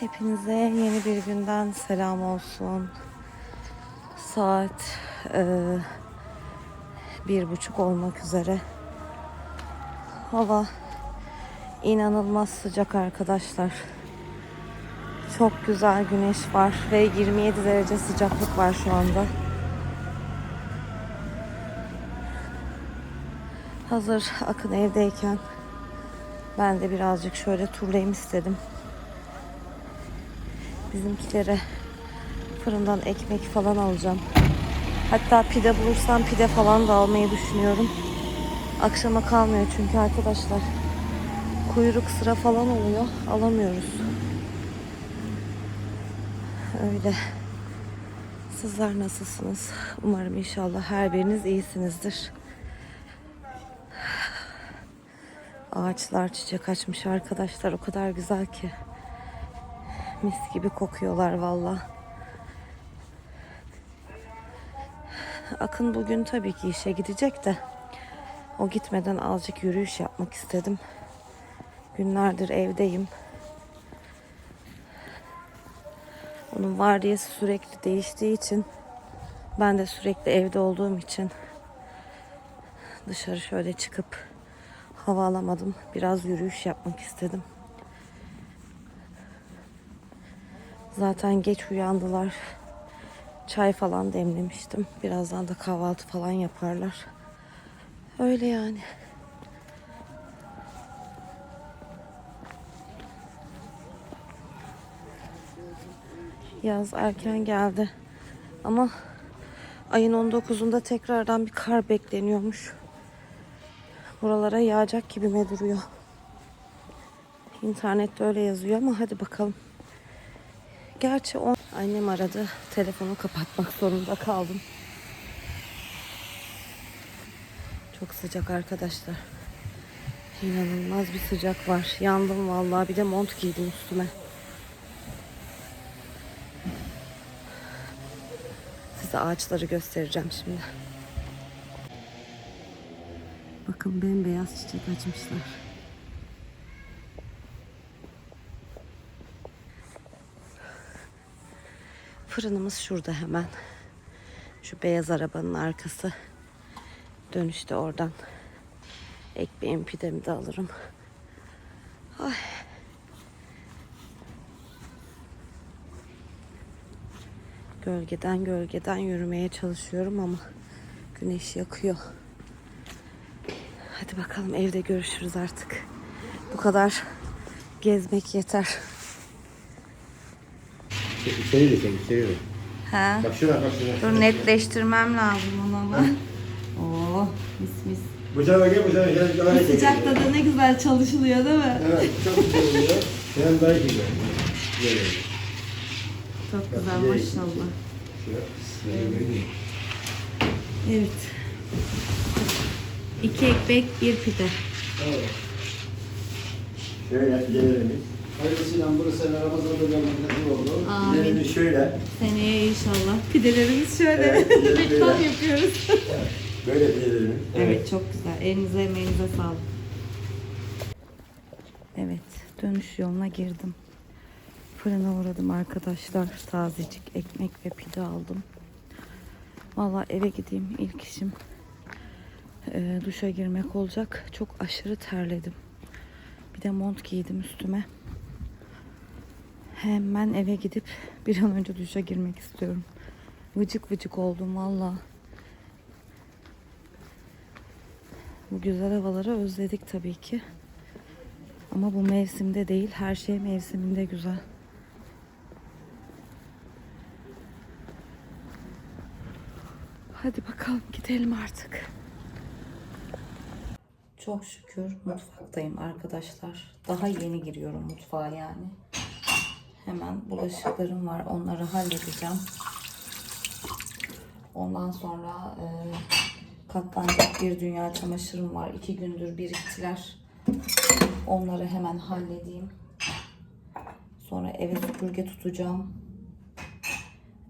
Hepinize yeni bir günden selam olsun. Saat eee, bir buçuk olmak üzere. Hava inanılmaz sıcak arkadaşlar. Çok güzel güneş var ve 27 derece sıcaklık var şu anda. Hazır Akın evdeyken ben de birazcık şöyle turlayayım istedim. Bizimkilere fırından ekmek falan alacağım. Hatta pide bulursam pide falan da almayı düşünüyorum. Akşama kalmıyor çünkü arkadaşlar. Kuyruk sıra falan oluyor. Alamıyoruz. Öyle. Sizler nasılsınız? Umarım inşallah her biriniz iyisinizdir. Ağaçlar çiçek açmış arkadaşlar. O kadar güzel ki. Mis gibi kokuyorlar valla. Akın bugün tabii ki işe gidecek de o gitmeden azıcık yürüyüş yapmak istedim. Günlerdir evdeyim. Onun vardiyası sürekli değiştiği için ben de sürekli evde olduğum için dışarı şöyle çıkıp hava alamadım. Biraz yürüyüş yapmak istedim. Zaten geç uyandılar. Çay falan demlemiştim. Birazdan da kahvaltı falan yaparlar. Öyle yani. Yaz erken geldi. Ama ayın 19'unda tekrardan bir kar bekleniyormuş. Buralara yağacak gibime duruyor. İnternette öyle yazıyor ama hadi bakalım. Gerçi o annem aradı. Telefonu kapatmak zorunda kaldım. Çok sıcak arkadaşlar. İnanılmaz bir sıcak var. Yandım vallahi. Bir de mont giydim üstüme. Size ağaçları göstereceğim şimdi. Bakın bembeyaz çiçek açmışlar. Fırınımız şurada hemen. Şu beyaz arabanın arkası. Dönüşte oradan ekmeğimi pidemi de alırım. Ay. Gölgeden gölgeden yürümeye çalışıyorum ama güneş yakıyor. Hadi bakalım evde görüşürüz artık. Bu kadar gezmek yeter. İçeri de çek, içeri de. Ha? Bak şuna bak şuna. Dur netleştirmem lazım onu ama. Oo, mis mis. Bu tarafa gel, bu tarafa gel. Çek. Sıcakta da ne güzel çalışılıyor değil mi? Evet, çok güzel oluyor. Sen daha iyi güzel. Çok güzel maşallah. Şöyle, vereyim. Evet. İki ekmek, bir pide. Şöyle pidelerimiz. Hayırlısıyla burası Ramazan'da gelmekte oldu. Amin. Pidelerimiz şöyle. Seneye inşallah. Pidelerimiz şöyle. Evet, pideler Reklam şöyle. yapıyoruz. Böyle pidelerimiz. Evet çok güzel. Elinize emeğinize sağlık. Evet dönüş yoluna girdim. Fırına uğradım arkadaşlar. Tazecik ekmek ve pide aldım. Valla eve gideyim ilk işim. e, duşa girmek olacak. Çok aşırı terledim. Bir de mont giydim üstüme. Hemen eve gidip bir an önce duşa girmek istiyorum. Vıcık vıcık oldum valla. Bu güzel havaları özledik tabii ki. Ama bu mevsimde değil, her şey mevsiminde güzel. Hadi bakalım gidelim artık. Çok şükür mutfaktayım arkadaşlar. Daha yeni giriyorum mutfağa yani. Hemen bulaşıklarım var. Onları halledeceğim. Ondan sonra e, katlanacak bir dünya çamaşırım var. İki gündür biriktiler. Onları hemen halledeyim. Sonra eve süpürge tutacağım.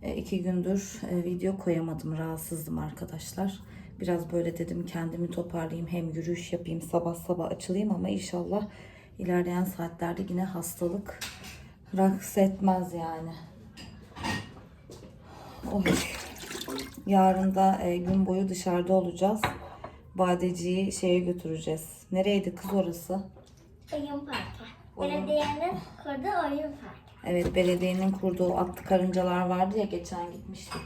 E, iki gündür e, video koyamadım. Rahatsızdım arkadaşlar. Biraz böyle dedim kendimi toparlayayım. Hem yürüyüş yapayım sabah sabah açılayım ama inşallah ilerleyen saatlerde yine hastalık Raks etmez yani. Oy. Yarın da e, gün boyu dışarıda olacağız. Badeciyi şeye götüreceğiz. Nereydi kız orası? Oyun parkı. Oyun- Belediyenin kurduğu oyun parkı. Evet belediyenin kurduğu atlı karıncalar vardı ya geçen gitmiştik.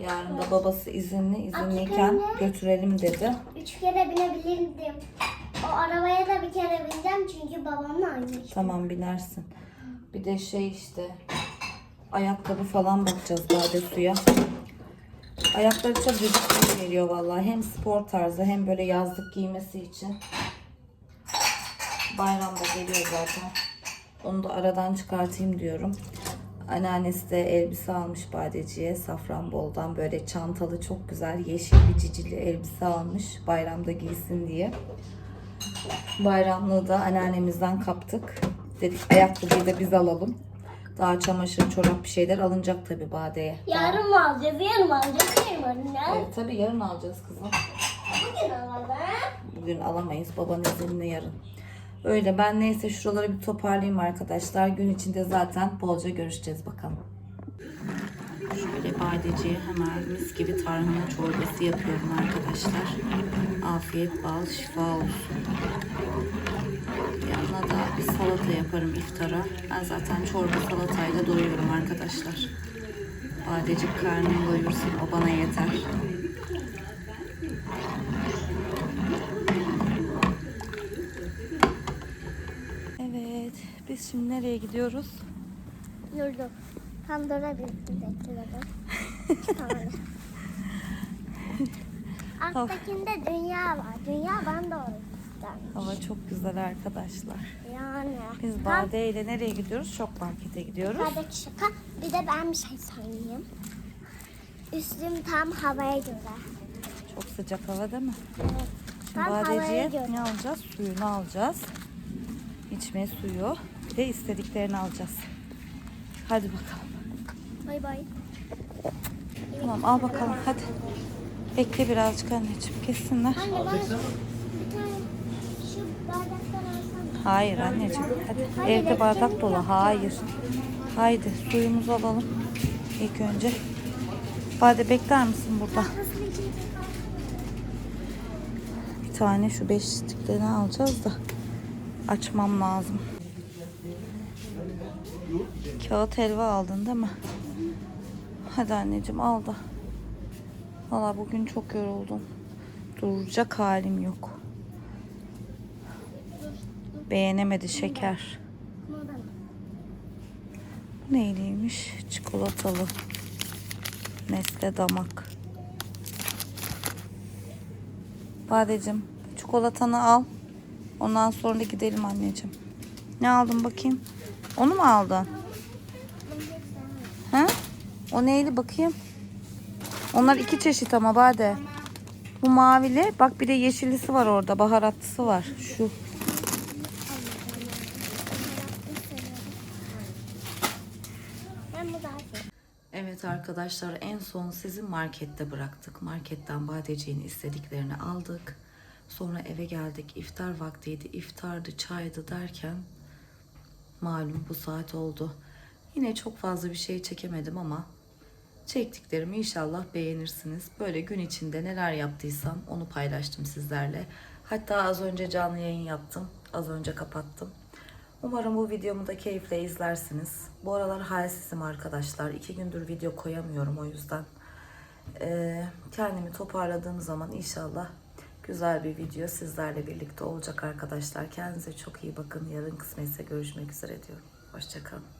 Yarın da babası izinli izinliyken götürelim dedi. Üç kere binebilirdim. O arabaya da bir kere bineceğim çünkü babamla aynı. Tamam binersin. Bir de şey işte ayakkabı falan bakacağız Bade suya. Ayakları çok cıvık geliyor vallahi. Hem spor tarzı hem böyle yazlık giymesi için. Bayramda geliyor zaten. Onu da aradan çıkartayım diyorum. Anneannesi de elbise almış Badeci'ye Safranbol'dan böyle çantalı çok güzel yeşil bir cicili elbise almış bayramda giysin diye. Bayramlığı da anneannemizden kaptık. Dedik ayakkabıyı da biz alalım. Daha çamaşır, çorap bir şeyler alınacak tabi Bade'ye. Yarın mı alacağız? Yarın mı alacağız? Yarın mı alacağız? Evet tabi yarın alacağız kızım. Bugün alalım. Bugün alamayız. Babanın izinle yarın. Öyle ben neyse şuraları bir toparlayayım arkadaşlar. Gün içinde zaten bolca görüşeceğiz bakalım. Şöyle badeciye hemen mis gibi tarhana çorbası yapıyorum arkadaşlar. Afiyet bal şifa olsun. Bir salata yaparım iftara. Ben zaten çorba salatayla doyuyorum arkadaşlar. Badecik karnım doyursun o bana yeter. Evet, biz şimdi nereye gidiyoruz? Yurdu. Pandora bir bekliyorum. Tamam. Alttakinde dünya var. Dünya ben de gittim. Hava çok güzel arkadaşlar. Yani. Biz Bade ile nereye gidiyoruz? Şok markete gidiyoruz. yukarıdaki şaka. Bir de ben bir şey söyleyeyim. Üstüm tam havaya göre. Çok sıcak hava değil mi? Evet. Şimdi Tam Badeciye göre. ne alacağız? Suyunu alacağız. İçme suyu. Bir de istediklerini alacağız. Hadi bakalım. Bay bay. Tamam al bakalım hadi. Bekle birazcık anneciğim kessinler. Anne ben bir tane şu bardaktan alsam. Hayır anneciğim hadi. Evde bardak dolu. Hayır. Haydi suyumuzu alalım. İlk önce. Bade bekler misin burada? Bir tane şu beşliklerini alacağız da açmam lazım. Kağıt helva aldın değil mi? Hadi anneciğim al da. Valla bugün çok yoruldum. Duracak halim yok. Beğenemedi şeker. Bu neyliymiş? Çikolatalı. Nesle damak. Badecim çikolatanı al. Ondan sonra da gidelim anneciğim. Ne aldın bakayım? Onu mu aldın? Ha? O neyli bakayım? Onlar iki çeşit ama Bade. Bu mavili. Bak bir de yeşillisi var orada. Baharatlısı var. Şu. Ben bu daha iyi. Evet arkadaşlar en son sizi markette bıraktık. Marketten badeciğin istediklerini aldık. Sonra eve geldik. İftar vaktiydi. İftardı, çaydı derken malum bu saat oldu. Yine çok fazla bir şey çekemedim ama çektiklerimi inşallah beğenirsiniz. Böyle gün içinde neler yaptıysam onu paylaştım sizlerle. Hatta az önce canlı yayın yaptım. Az önce kapattım. Umarım bu videomu da keyifle izlersiniz. Bu aralar halsizim arkadaşlar. İki gündür video koyamıyorum o yüzden. Ee, kendimi toparladığım zaman inşallah güzel bir video sizlerle birlikte olacak arkadaşlar. Kendinize çok iyi bakın. Yarın kısmetse görüşmek üzere diyorum. Hoşçakalın.